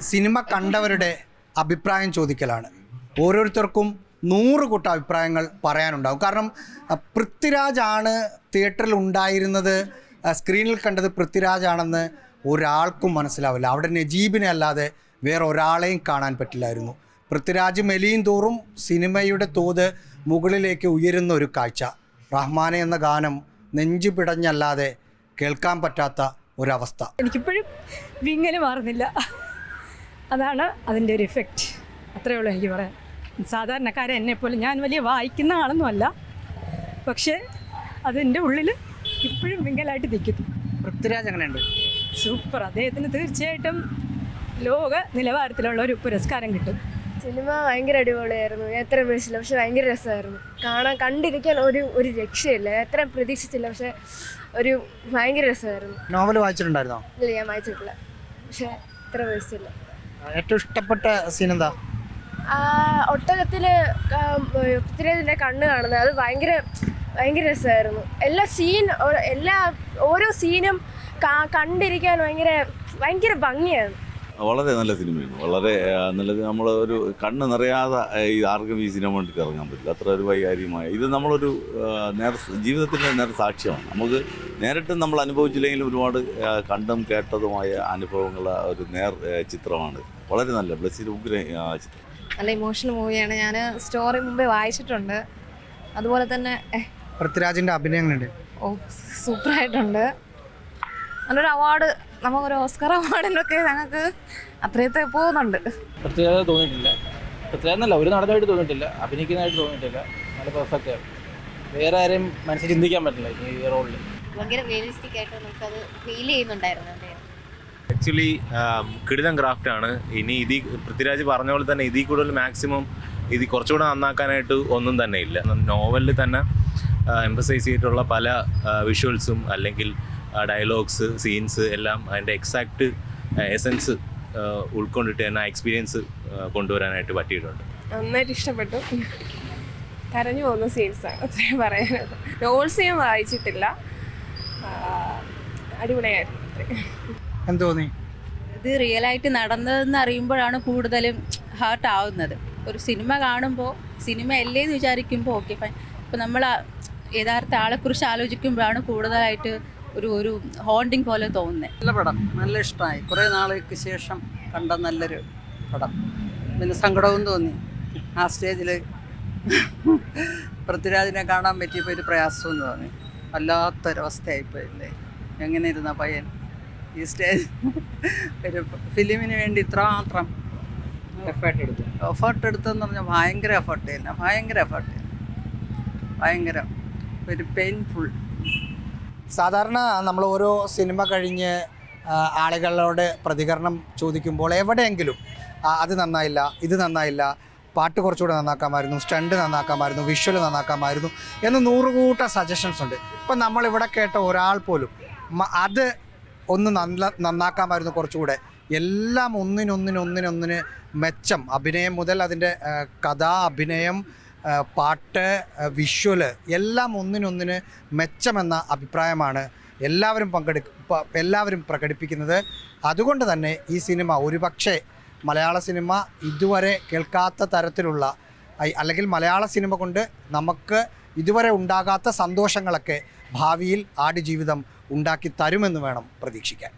Cinema കണ്ടവരുടെ അഭിപ്രായം ചോദിക്കലാണ്. ഓരോരുത്തർക്കും നൂറ് കൂട്ട അഭിപ്രായങ്ങൾ പറയാനുണ്ടാവും. കാരണം പൃഥ്വിരാജാണ് തിയേറ്ററിൽ ഉണ്ടായിരുന്നത്. സ്ക്രീനിൽ കണ്ടത് പൃഥ്വിരാജാണെന്ന് ഒരാൾക്കും മനസ്സിലാവില്ല. അവിടെ നജീബിനെ അല്ലാതെ വേറെ ഒരാളെയും കാണാൻ പറ്റില്ലായിരുന്നു. പൃഥ്വിരാജ് മെലിയും തോറും സിനിമയുടെ തോത് മുകളിലേക്ക് ഉയരുന്ന ഒരു കാഴ്ച. റഹ്മാനെ എന്ന ഗാനം നെഞ്ചു പിടഞ്ഞല്ലാതെ കേൾക്കാൻ പറ്റാത്ത ഒരവസ്ഥ. എനിക്കിപ്പോഴും വിങ്ങൽ മാറുന്നില്ല. അതാണ് അതിന്റെ ഒരു ഇഫക്റ്റ് അത്രയേ ഉള്ളൂ എനിക്ക് പറയാൻ. സാധാരണക്കാരെ എന്നെപ്പോലെ ഞാൻ വലിയ വായിക്കുന്ന ആളൊന്നുമല്ല പക്ഷേ അതെന്റെ ഉള്ളിൽ ഇപ്പോഴും വിങ്കലായിട്ട് നിൽക്കുന്നു. പൃഥ്വിരാജ് അങ്ങനെയുണ്ട് സൂപ്പർ. അദ്ദേഹത്തിന് തീർച്ചയായിട്ടും ലോക നിലവാരത്തിലുള്ള ഒരു പുരസ്കാരം കിട്ടും. സിനിമ ഭയങ്കര അടിപൊളിയായിരുന്നു. ഞാൻ എത്ര പ്രതീക്ഷിച്ചില്ല. പക്ഷെ ഭയങ്കര രസമായിരുന്നു. കാണാൻ കണ്ടിരിക്കാൻ ഒരു ഒരു രക്ഷയില്ല. എത്ര പ്രതീക്ഷിച്ചില്ല. പക്ഷെ ഒരു ഭയങ്കര രസമായിരുന്നു. നോവൽ വായിച്ചിട്ടുണ്ടായിരുന്നോ? ഇല്ല ഞാൻ വായിച്ചിട്ടില്ല. പക്ഷെ എത്ര പ്രതീക്ഷിച്ചില്ല. ഏറ്റവും ഇഷ്ടപ്പെട്ട സീൻ എന്താ? ഒട്ടകത്തിൽ പൃഥ്വിരാജിന്റെ കണ്ണ് കാണുന്നത് അത് ഭയങ്കര ഭയങ്കര രസമായിരുന്നു. എല്ലാ സീൻ എല്ലാ ഓരോ സീനും കണ്ടിരിക്കാൻ ഭയങ്കര ഭയങ്കര ഭംഗിയാണ് വളരെ നല്ല സിനിമയാണ്. വളരെ നല്ലത് നമ്മൾ ഒരു കണ്ണ് നിറയാതെ ഈ ആർക്കും ഈ സിനിമ കണ്ടിട്ട് ഇറങ്ങാൻ പറ്റില്ല. അത്ര ഒരു വൈകാരികമായ ഇത് നമ്മളൊരു നേർ ജീവിതത്തിന്റെ നേർ സാക്ഷ്യമാണ്. നമുക്ക് നേരിട്ട് നമ്മൾ അനുഭവിച്ചില്ലെങ്കിലും ഒരുപാട് കണ്ടും കേട്ടതുമായ അനുഭവങ്ങൾ ഒരു നേർ ചിത്രമാണ്. വളരെ നല്ല ബ്ലസ്സിൽ ഉഗ്ര ചിത്രം. നല്ല ഇമോഷണൽ മൂവിയാണ്. ഞാൻ സ്റ്റോറി മുമ്പേ വായിച്ചിട്ടുണ്ട്. അതുപോലെ തന്നെ പൃഥ്വിരാജിന്റെ അഭിനയങ്ങളുണ്ട്. ഓ സൂപ്പറായിട്ടുണ്ട്. നല്ലൊരു അവാർഡ് നമുക്കൊരു ഓസ്കർ അവാർഡിനൊക്കെ ഞങ്ങൾക്ക് അത്രയത്തെ പോകുന്നുണ്ട്. പ്രത്യേകത തോന്നിയിട്ടില്ല. പ്രത്യേകത എന്നല്ല ഒരു നടനായിട്ട് തോന്നിയിട്ടില്ല അഭിനയിക്കുന്നതായിട്ട് തോന്നിയിട്ടില്ല. നല്ല പെർഫെക്റ്റ് ആണ്. വേറെ ആരെയും മനസ്സിൽ ചിന്തിക്കാൻ പറ്റില്ല ഈ റോളിൽ ഭയങ്കര റിയലിസ്റ്റിക് ആയിട്ട് നമുക്കത് ഫീൽ ചെയ്യുന്നുണ്ടായിരുന്നു ആക്ച്വലി കിടിലം ക്രാഫ്റ്റ് ആണ്. ഇനി ഇതി പൃഥ്വിരാജ് പറഞ്ഞ പോലെ തന്നെ ഇതിൽ കൂടുതൽ മാക്സിമം ഇത് കുറച്ചുകൂടെ നന്നാക്കാനായിട്ട് ഒന്നും തന്നെ ഇല്ല. നോവലിൽ തന്നെ എംഫസൈസ് ചെയ്തിട്ടുള്ള പല വിഷ്വൽസും അല്ലെങ്കിൽ ഡയലോഗ്സ് സീൻസ് എല്ലാം അതിന്റെ എക്സാക്ട് എസൻസ് ഉൾക്കൊണ്ടിട്ട് തന്നെ ആ എക്സ്പീരിയൻസ് കൊണ്ടുവരാനായിട്ട് പറ്റിയിട്ടുണ്ട്. നന്നായിട്ട് ഇഷ്ടപ്പെട്ടു. കരഞ്ഞു പോകുന്ന സീൻസാണ് അത്രയും പറയാനുള്ളത്. നോവൽസ് ഞാൻ വായിച്ചിട്ടില്ല. അടിപൊളിയായിരുന്നു അത്രയും. എന്ത് തോന്നി? ഇത് റിയൽ ആയിട്ട് നടന്നതെന്ന് അറിയുമ്പോഴാണ് കൂടുതലും ഹാർട്ട് ആവുന്നത്. ഒരു സിനിമ കാണുമ്പോൾ സിനിമ അല്ലേ എന്ന് വിചാരിക്കുമ്പോൾ ഓക്കെ ഫൈൻ ഇപ്പം നമ്മൾ യഥാർത്ഥ ആളെക്കുറിച്ച് ആലോചിക്കുമ്പോഴാണ് കൂടുതലായിട്ട് ഒരു ഒരു ഹോണ്ടിങ് പോലെ തോന്നുന്നത് നല്ല പടം നല്ല ഇഷ്ടമായി. കുറേ നാൾക്ക് ശേഷം കണ്ട നല്ലൊരു പടം. പിന്നെ സങ്കടവും തോന്നി. ആ സ്റ്റേജിൽ പൃഥ്വിരാജിനെ കാണാൻ പറ്റിയപ്പോൾ ഒരു പ്രയാസവും തോന്നി. വല്ലാത്തൊരവസ്ഥയായിപ്പോയില്ലേ എങ്ങനെ ഇരുന്ന പയ്യൻ? ഈ സ്റ്റേജ് ഒരു ഫിലിമിന് വേണ്ടി ഇത്രമാത്രം എഫേർട്ട് എടുത്തു. എഫേർട്ട് എടുത്തെന്ന് പറഞ്ഞാൽ ഭയങ്കര എഫേർട്ട് തന്നെ ഭയങ്കര എഫേർട്ട് ഭയങ്കര. ഒരു പെയിൻഫുൾ സാധാരണ നമ്മൾ ഓരോ സിനിമ കഴിഞ്ഞ് ആളുകളോട് പ്രതികരണം ചോദിക്കുമ്പോൾ എവിടെയെങ്കിലും അത് നന്നായില്ല ഇത് നന്നായില്ല പാട്ട് കുറച്ചുകൂടെ നന്നാക്കാമായിരുന്നു സ്റ്റണ്ട് നന്നാക്കാമായിരുന്നു വിഷ്വൽ നന്നാക്കാമായിരുന്നു എന്ന് നൂറുകൂട്ട സജഷൻസ് ഉണ്ട്. ഇപ്പം നമ്മളിവിടെ കേട്ട ഒരാൾ പോലും അത് ഒന്ന് നല്ല നന്നാക്കാമായിരുന്നു കുറച്ചുകൂടെ. എല്ലാം ഒന്നിനൊന്നിനൊന്നിനൊന്നിന് മെച്ചം അഭിനയം മുതൽ അതിന്റെ കഥാ അഭിനയം പാട്ട് വിഷ്വൽ എല്ലാം ഒന്നിനൊന്നിന് മെച്ചമെന്ന അഭിപ്രായമാണ് എല്ലാവരും പങ്കെടു എല്ലാവരും പ്രകടിപ്പിക്കുന്നത്. അതുകൊണ്ട് തന്നെ ഈ സിനിമ ഒരുപക്ഷെ മലയാള സിനിമ ഇതുവരെ കേൾക്കാത്ത തരത്തിലുള്ള അല്ലെങ്കിൽ മലയാള സിനിമ കൊണ്ട് നമുക്ക് ഇതുവരെ ഉണ്ടാകാത്ത സന്തോഷങ്ങളൊക്കെ ഭാവിയിൽ ആടുജീവിതം ഉണ്ടാക്കി തരുമെന്ന് വേണം പ്രതീക്ഷിക്കാൻ.